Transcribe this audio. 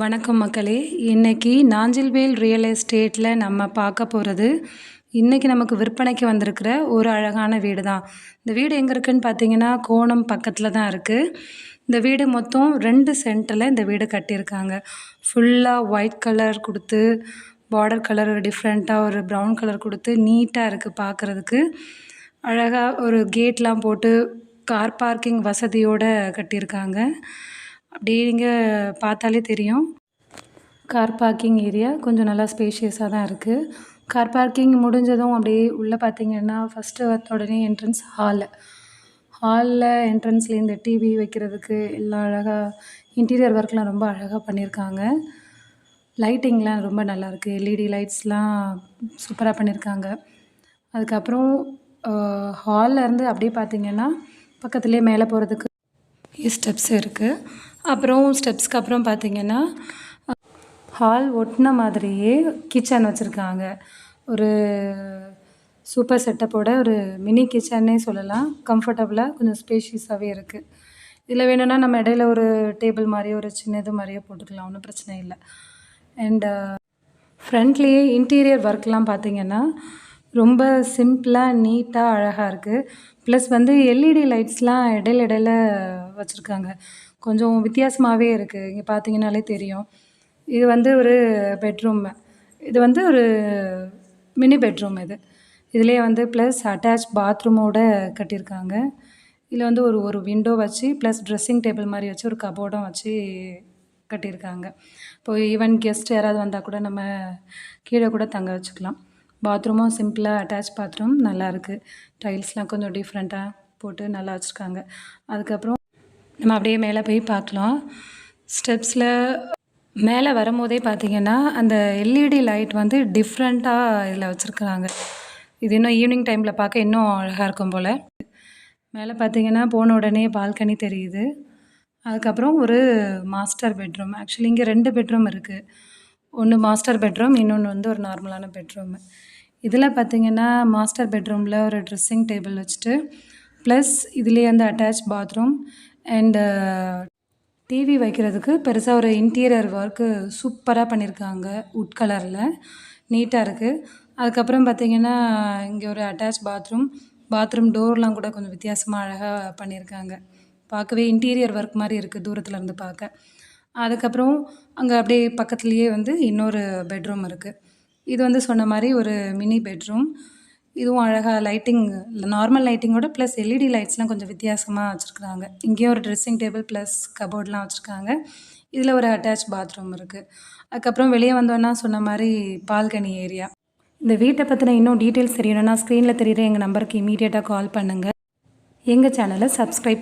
வணக்கம் மக்களே. இன்றைக்கி நாஞ்சில்வேல் ரியல் எஸ்டேட்டில் நம்ம பார்க்க போகிறது இன்றைக்கி நமக்கு விற்பனைக்கு வந்திருக்கிற ஒரு அழகான வீடு தான் இந்த வீடு எங்கே இருக்குதுன்னு பார்த்தீங்கன்னா கோணம் பக்கத்தில் தான் இருக்குது இந்த வீடு மொத்தம் ரெண்டு சென்டரில் இந்த வீடு கட்டியிருக்காங்க. ஃபுல்லாக ஒயிட் கலர் கொடுத்து பார்டர் கலர் டிஃப்ரெண்ட்டாக ஒரு ப்ரௌன் கலர் கொடுத்து நீட்டாக இருக்குது பார்க்குறதுக்கு. அழகாக ஒரு கேட்லாம் போட்டு கார் பார்க்கிங் வசதியோடு கட்டியிருக்காங்க. அப்படியே நீங்கள் பார்த்தாலே தெரியும். கார் பார்க்கிங் ஏரியா கொஞ்சம் நல்லா ஸ்பேஷியஸாக தான் இருக்குது கார் பார்க்கிங் முடிஞ்சதும் அப்படியே உள்ளே பார்த்தீங்கன்னா ஃபஸ்ட்டு வந்த உடனே என்ட்ரன்ஸ் ஹாலு ஹாலில் என்ட்ரன்ஸில் இந்த டிவி வைக்கிறதுக்கு எல்லாம் அழகாக இன்டீரியர் ஒர்க்லாம் ரொம்ப அழகாக பண்ணியிருக்காங்க லைட்டிங்லாம் ரொம்ப நல்லாயிருக்கு எல்இடி லைட்ஸ்லாம் சூப்பராக பண்ணியிருக்காங்க அதுக்கப்புறம் ஹாலில் இருந்து அப்படியே பார்த்தீங்கன்னா பக்கத்துலேயே மேலே போகிறதுக்கு ஸ்டெப்ஸ் இருக்குது அப்புறம் ஸ்டெப்ஸ்க்கு அப்புறம் பார்த்தீங்கன்னா ஹால் ஒட்டின மாதிரியே கிச்சன் வச்சுருக்காங்க. ஒரு சூப்பர் செட்டப்போட ஒரு மினி கிச்சன்னே சொல்லலாம். கம்ஃபர்டபுளாக கொஞ்சம் ஸ்பேஷியஸாகவே இருக்குது இதில் வேணும்னா நம்ம இடையில ஒரு டேபிள் மாதிரியோ ஒரு சின்ன இது மாதிரியோ போட்டுக்கலாம். ஒன்றும் பிரச்சனை இல்லை. அண்டு ஃப்ரண்ட்லேயே இன்டீரியர் ஒர்க்லாம் பார்த்தீங்கன்னா ரொம்ப சிம்பிளாக நீட்டாக அழகாக இருக்குது ப்ளஸ் வந்து எல்இடி லைட்ஸ்லாம் இடையில இடையில வச்சுருக்காங்க. கொஞ்சம் வித்தியாசமாகவே இருக்குது இங்கே பார்த்தீங்கன்னாலே தெரியும். இது வந்து ஒரு பெட்ரூம் இது வந்து ஒரு மினி பெட்ரூம் இது. இதுலேயே வந்து ப்ளஸ் அட்டாச் பாத்ரூமோடு கட்டியிருக்காங்க. இதில் வந்து ஒரு ஒரு விண்டோ வச்சு ப்ளஸ் ட்ரெஸ்ஸிங் டேபிள் மாதிரி வச்சு ஒரு கபோர்டும் வச்சு கட்டியிருக்காங்க. இப்போ ஈவன் கெஸ்ட் யாராவது வந்தால் கூட நம்ம கீழே கூட தங்க வச்சுக்கலாம். பாத்ரூமும் சிம்பிளாக அட்டாச் பாத்ரூம் நல்லாயிருக்கு டைல்ஸ்லாம் கொஞ்சம் டிஃப்ரெண்ட்டாக போட்டு நல்லா வச்சுருக்காங்க. அதுக்கப்புறம் நம்ம அப்படியே மேலே போய் பார்க்கலாம். ஸ்டெப்ஸில் மேலே வரும்போதே பார்த்திங்கன்னா அந்த எல்இடி லைட் வந்து டிஃப்ரெண்ட்டாக இதில் வச்சுருக்குறாங்க. இது இன்னும் ஈவினிங் டைமில் பார்க்க இன்னும் அழகாக இருக்கும் போல். மேலே பார்த்தீங்கன்னா போன உடனே பால்கனி தெரியுது. அதுக்கப்புறம் ஒரு மாஸ்டர் பெட்ரூம் ஆக்சுவலி இங்கே ரெண்டு பெட்ரூம் இருக்குது ஒன்று மாஸ்டர் பெட்ரூம் இன்னொன்று வந்து ஒரு நார்மலான பெட்ரூம் இதில் பார்த்திங்கன்னா மாஸ்டர் பெட்ரூமில் ஒரு ட்ரெஸ்ஸிங் டேபிள் வச்சுட்டு ப்ளஸ் இதுலேயே வந்து attach bathroom and TV uh, வைக்கிறதுக்கு பெருசாக ஒரு இன்டீரியர் ஒர்க்கு சூப்பராக பண்ணியிருக்காங்க உட் கலரில் நீட்டாக இருக்குது அதுக்கப்புறம் பார்த்திங்கன்னா இங்கே ஒரு அட்டாச் பாத்ரூம் பாத்ரூம் டோர்லாம் கூட கொஞ்சம் வித்தியாசமாக அழகாக பண்ணியிருக்காங்க பார்க்கவே இன்டீரியர் ஒர்க் மாதிரி இருக்குது தூரத்தில் இருந்து பார்க்க. அதுக்கப்புறம் அங்கே அப்படியே பக்கத்துலேயே வந்து இன்னொரு பெட்ரூம் இருக்குது இது வந்து சொன்ன மாதிரி ஒரு மினி பெட்ரூம் இதுவும் அழகாக லைட்டிங் நார்மல் லைட்டிங்கோட ப்ளஸ் எல்இடி லைட்ஸ்லாம் கொஞ்சம் வித்தியாசமாக வச்சுருக்குறாங்க. இங்கேயும் ஒரு ட்ரெஸ்ஸிங் டேபிள் ப்ளஸ் கபோர்ட்லாம் வச்சுருக்காங்க. இதில் ஒரு அட்டாச் பாத்ரூம் இருக்குது அதுக்கப்புறம் வெளியே வந்தோன்னா சொன்ன மாதிரி பால்கனி ஏரியா இந்த வீட்டை பற்றின இன்னும் டீட்டெயில்ஸ் தெரியணும்னா ஸ்க்ரீனில் தெரியுற எங்கள் நம்பருக்கு இமீடியட்டாக கால் பண்ணுங்கள் எங்கள் சேனலை சப்ஸ்கிரைப்